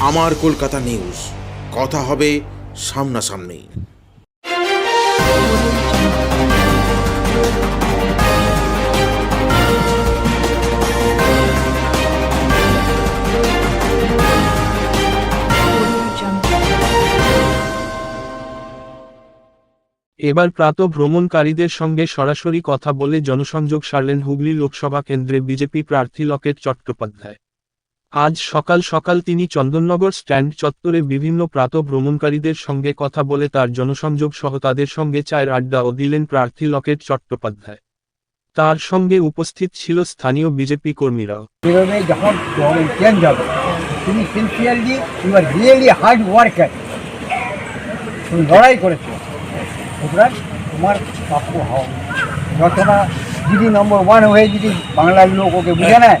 আমার কলকাতা নিউজ। কথা হবে সামনাসামনি। এবার প্রাত ভ্রমণকারীদের সঙ্গে সরাসরি কথা বলে জনসংযোগ সারলেন হুগলি লোকসভা কেন্দ্রে বিজেপি প্রার্থী লকেট চট্টোপাধ্যায়। আজ সকাল সকাল তিনি চন্দননগর স্ট্যান্ড চত্বরে বিভিন্ন প্রাত ভ্রমণকারীদের সঙ্গে কথা বলে তার জনসংযোগ সহ তাদের সঙ্গে চায়ের আড্ডাও দিলেন প্রার্থী লকেট চট্টোপাধ্যায়। তার সঙ্গে উপস্থিত ছিল স্থানীয় বিজেপি কর্মীরাও। লড়াই সুতরাং তোমার প্রাপ্য হও যতটা যদি নম্বর ওয়ান হয়ে যদি বাংলার লোক ওকে বুঝে নেয়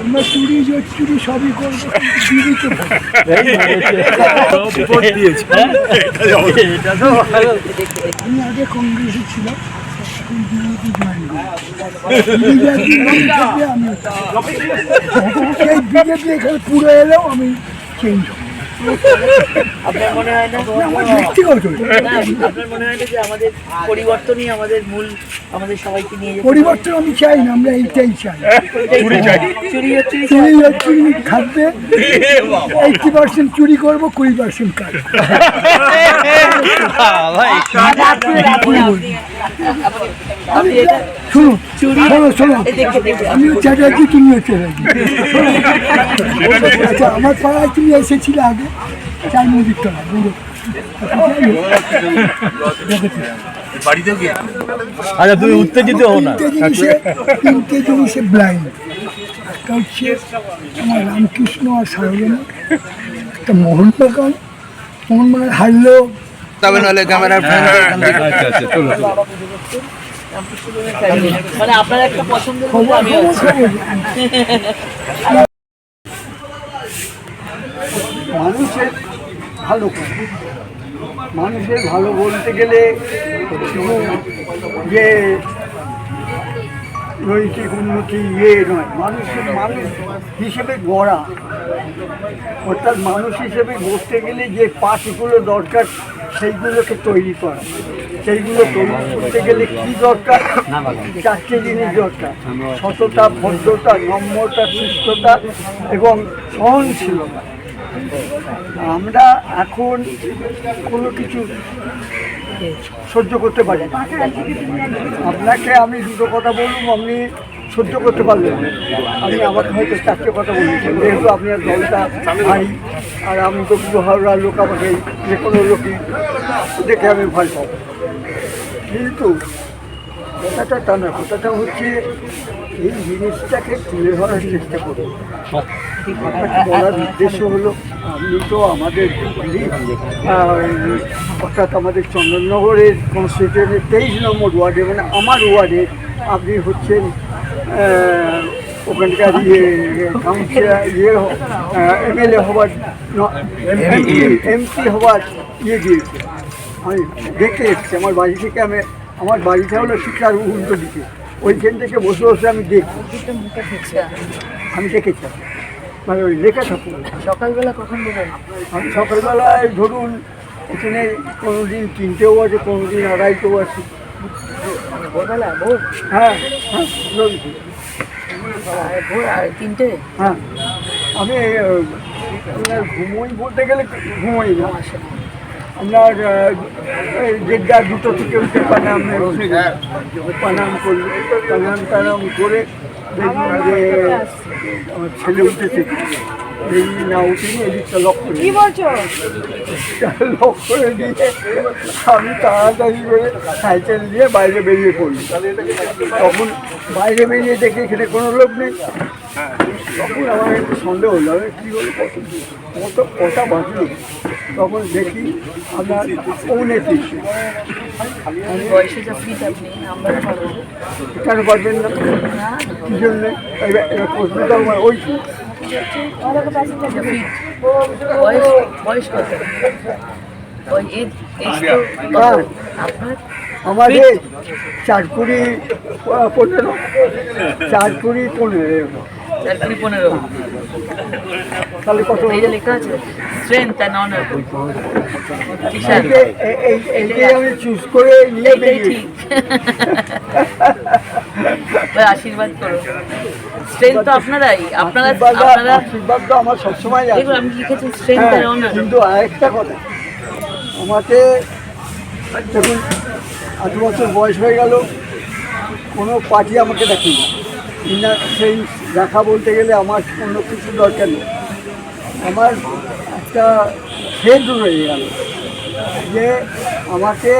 আমরা চুরি চুরি সবই করব আমি আগে কংগ্রেসে ছিলাম বিজেপি এখানে পুরো এলেও আমি চেঞ্জ হব আপনার মনে হয় না? আমার ব্যক্তিগত না, আপনার মনে হয় না যে আমাদের পরিবর্তনই আমাদের মূল আমাদের সবাইকে নিয়ে পরিবর্তন আমি চাই না আমরা এইটাই চাই। চুরি চুরি হচ্ছে চুরি এইটি পার্সেন্ট চুরি করব কুড়ি পার্সেন্ট কাজ শুনুন শোনো শোনো আমিও চ্যাটার্জি তুমিও চ্যাটার্জি। আচ্ছা আমার পাড়ায় তুমি এসেছিলে আগে? চার নদীর তলা বুড়ো আচ্ছা তুমি উত্তেজিত হও না। তিনটে জিনিসে ব্লাইন্ড একটা হচ্ছে আমার রামকৃষ্ণ আর সারবেন একটা মোহন বাগান মোহন বাগান হারলেও আচ্ছা আচ্ছা চলো চলো। মানে আপনার একটা পছন্দের মানুষের ভালো মানুষের ভালো বলতে গেলে শুধু যে নৈতিক উন্নতি ইয়ে নয়, মানুষের মানুষ হিসেবে গড়া। অর্থাৎ মানুষ হিসেবে গড়তে গেলে যে পার্টগুলো দরকার সেইগুলোকে তৈরি করা। সেইগুলো তৈরি করতে গেলে কি দরকার? চারটে জিনিস দরকার। সততা ভদ্রতা নম্রতা সুস্থতা এবং সহনশীলতা। আমরা এখন কোনো কিছু সহ্য করতে পারি না। আপনাকে আমি দুটো কথা বললাম আপনি সহ্য করতে পারলেন আমি আমাকে হয়তো চারটে কথা বলেছি যেহেতু আপনার দলটা ভাই আর আমি তো হাওড়ার লোক আমাকে যে কোনো লোকই দেখে আমি ভয় পাবো। কিন্তু কথাটা তা না কথাটা হচ্ছে এই জিনিসটাকে তুলে ধরার চেষ্টা করব বলার উদ্দেশ্য হলো আপনি তো আমাদের অর্থাৎ আমাদের চন্দননগরের কনস্টিটিউশনের তেইশ নম্বর ওয়ার্ডে মানে আমার ওয়ার্ডে আপনি হচ্ছেন ওখানকার ইয়ে কাউন্সিলর ইয়ে এমএলএ হওয়ার এমপি। হওয়ার ইয়ে দিয়েছে আমি দেখে এসেছি আমার বাড়ি থেকে আমি আমার বাড়িটা হলো শিক্ষার উল্টো দিকে। ওইখান থেকে বসে বসে আমি দেখি। আমি দেখেছি। মানে ওই লেখা পুরো সকালবেলা কখন বেরোন আমি সকালবেলায় ধরুন এখানে কোনো দিন তিনটেও আছে কোনো দিন আড়াইটেও আছে মানে হ্যাঁ হ্যাঁ তিনটে? হ্যাঁ। আমি ঘুমোই বলতে গেলে ঘুমোই না। এই দেড়টা দুটো থেকে উঠে পানাম উঠে। পানাম করল পানাম টানাম করে দেখলাম যে আমার ছেলে উঠেছে এই না উঠিনি এদিকটা লক করে কি বলছো? লক করে দিয়ে আমি তাড়াতাড়ি করে সাইকেল নিয়ে বাইরে বেরিয়ে পড়লি তখন বাইরে বেরিয়ে দেখি এখানে কোনো লোক নেই। তখন আমার একটু সন্দেহ হলো আমি কী হলো কত কত কটা বাঁচলো তখন দেখি আপনার পৌনে আমরা পারব কেন পারবেন না। কী জন্যে? এবার এবার প্রশ্নটা আমার ওই বয়স কত ওই এজ এজ তো কত? হ্যাঁ। আপনার আমার চার কুড়ি পনেরো চার কুড়ি পনেরো পনেরো তাহলে কত এই লেখা আছে স্ট্রেংথ অ্যান্ড অনার এই- এই- এই- এইটাই আমি চুজ করে নিয়ে ঠিক এবার আশীর্বাদ করো। স্ট্রেংথ তো আপনারাই আপনারা আপনারা আশীর্বাদ তো আমার সবসময় আছে। দেখুন আমি লিখেছি স্ট্রেংথ অ্যান্ড অনার কিন্তু আরেকটা কথা আমাকে দেখুন আট বছর বয়স হয়ে গেল কোনো পার্টি আমাকে ডাকি না সেই দেখা বলতে গেলে আমার অন্য কিছু দরকার নেই। আমার একটা হেড রয়ে গেল যে আমাকে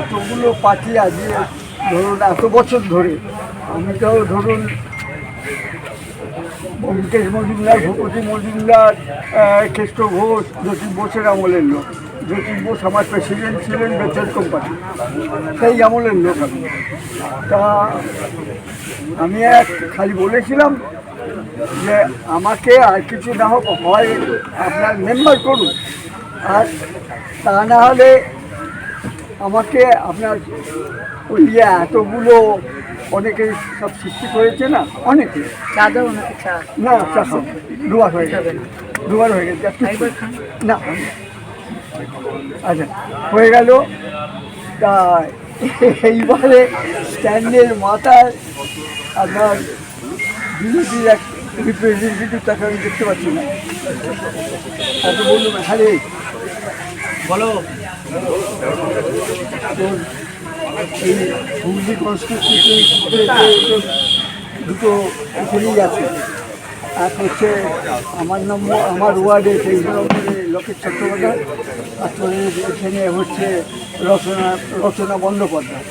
এতগুলো পার্টি আজকে ধরুন এত বছর ধরে আমি তো ধরুন মুকেশ মজুমদার, ভূপতি মজুমদার কেষ্ট ঘোষ জ্যোতি বোসের আমলের লোক। জ্যোতি বোস আমার প্রেসিডেন্ট ছিলেন বেতন কোম্পানি সেই আমলের লোক আমি। তা আমি এক খালি বলেছিলাম যে আমাকে আর কিছু না হোক, হয় আপনার মেম্বার করুন। আর তা না হলে আমাকে আপনার ওই এতগুলো অনেকে সব সৃষ্টি করেছে না অনেকে। না চারশো দুবার হয়ে গেছে। দুবার হয়ে গেছে। না। আচ্ছা হয়ে গেল। তা এইবারে স্ট্যান্ডের মাথায় আপনার বিজেপির এক রিপ্রেজেন্টেটিভ তাকে আমি দেখতে পাচ্ছি না। তাকে বললাম হ্যাঁ বলো। তোর এই হুগলি কনস্টিটিউশন দুটো এখানেই আছে। এক হচ্ছে আমার নম্বর আমার ওয়ার্ডে সেই লোকেশ চট্টোপাধ্যায় আর এখানে হচ্ছে রচনা রচনা বন্দ্যোপাধ্যায়।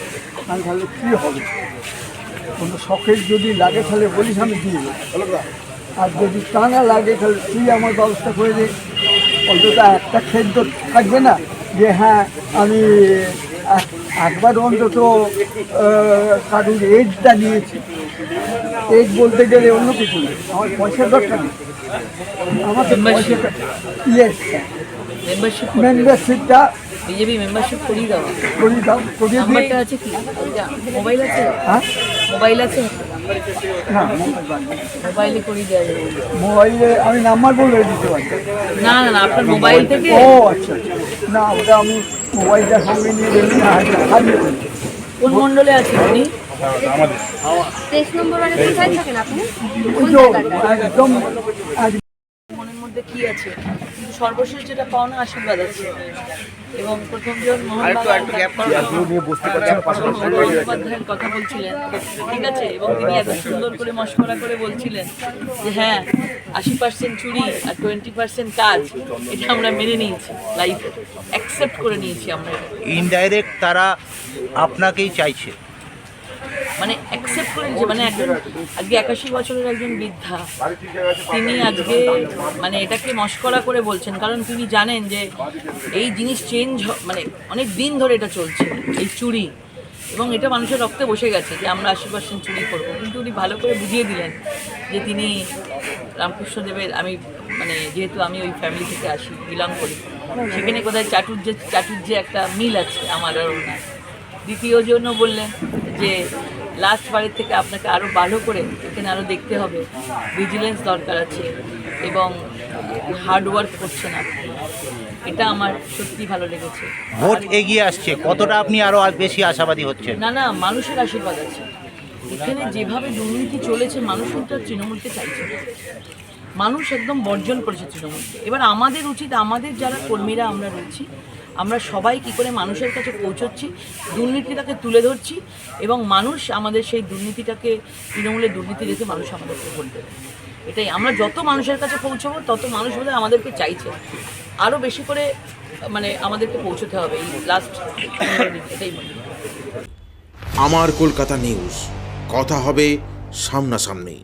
আমি তাহলে কী হবে? কোনো শখের যদি লাগে তাহলে বলিস, আমি দিয়ে আর যদি তা না লাগে তাহলে তুই আমার ব্যবস্থা করে দে। অন্তত একটা তো থাকবে না যে হ্যাঁ আমি একবার অন্তত কারুর এজটা নিয়েছি। এজ বলতে গেলে অন্য কিছু নেই আমার পয়সার দরকার নেই। আমাকে পয়সাটা ইয়েস মেম্বারশিপ মেম্বারশিপটা বিজেপি মেম্বারশিপ করিয়ে দাও। করিয়ে দাও। করিয়ে আছে কি? মোবাইল আছে? হ্যাঁ? মোবাইল আছে? না মোবাইলে করিয়ে দেওয়া যাবে। মোবাইলে আমি নাম্বার বলে দিতে পারি। না না না আপনার মোবাইল থেকে ও আচ্ছা আচ্ছা। না ওটা আমি মোবাইলটা সঙ্গে নিয়ে বেরোই না হারিয়ে ফেলি। কোন মণ্ডলে আছে উনি তেইশ নম্বর মানে কোথায় থাকেন আপনি ওই তো একদম এক- মনের মধ্যে কি আছে কিন্তু সর্বশেষ যেটা পাওনা আশীর্বাদ আছে এবং প্রথমজন মোহন বন্দ্যোপাধ্যায়ের কথা বলছিলেন। ঠিক আছে? এবং তিনি এত সুন্দর করে মস্করা করে বলছিলেন যে হ্যাঁ আশি পার্সেন্ট চুরি আর টোয়েন্টি পার্সেন্ট কাজ এটা আমরা মেনে নিয়েছি লাইফে অ্যাকসেপ্ট করে নিয়েছি আমরা ইনডাইরেক্ট তারা আপনাকেই চাইছে। মানে অ্যাকসেপ্ট করে নিয়েছে মানে একজন, আজকে একাশি বছরের একজন বৃদ্ধা, তিনি আজকে মানে এটাকে মস্করা করে বলছেন, কারণ তিনি জানেন যে এই জিনিস চেঞ্জ মানে অনেক দিন ধরে এটা চলছে, এই চুরি। এবং এটা মানুষের রক্তে বসে গেছে যে, আমরা আশি পার্সেন্ট চুরি করব। কিন্তু উনি ভালো করে বুঝিয়ে দিলেন যে, তিনি রামকৃষ্ণদেবের, আমি মানে যেহেতু আমি ওই ফ্যামিলি থেকে আসি বিলং করি, সেখানে কোথায় চাটুর্যে চাটুর্যে একটা মিল আছে আমার আর ওনার। দ্বিতীয় জন্য বললেন যে লাস্ট বারের থেকে আপনাকে আরও ভালো করে এখানে আরও দেখতে হবে। ভিজিলেন্স দরকার আছে এবং হার্ড ওয়ার্ক করছেন আপনি। এটা আমার সত্যি ভালো লেগেছে। ভোট এগিয়ে আসছে কতটা আপনি আরও বেশি আশাবাদী হচ্ছেন? না না মানুষের আশীর্বাদ আছে। এখানে যেভাবে দুর্নীতি চলেছে মানুষ কিন্তু আর তৃণমূলকে চাইছে না। মানুষ একদম বর্জন করেছে তৃণমূলকে। এবার আমাদের উচিত আমাদের যারা কর্মীরা আমরা রয়েছি আমরা সবাই কি করে মানুষের কাছে পৌঁছচ্ছি দুর্নীতিটাকে তুলে ধরছি এবং মানুষ আমাদের সেই দুর্নীতিটাকে তৃণমূলের দুর্নীতি দেখে মানুষ আমাদেরকে ভোট দেবে। এটাই, আমরা যত মানুষের কাছে পৌঁছবো, তত মানুষ বোধহয় আমাদেরকে চাইছে। আরও বেশি করে মানে আমাদেরকে পৌঁছতে হবে এই লাস্ট এটাই মনে আমার কলকাতা নিউজ কথা হবে সামনাসামনি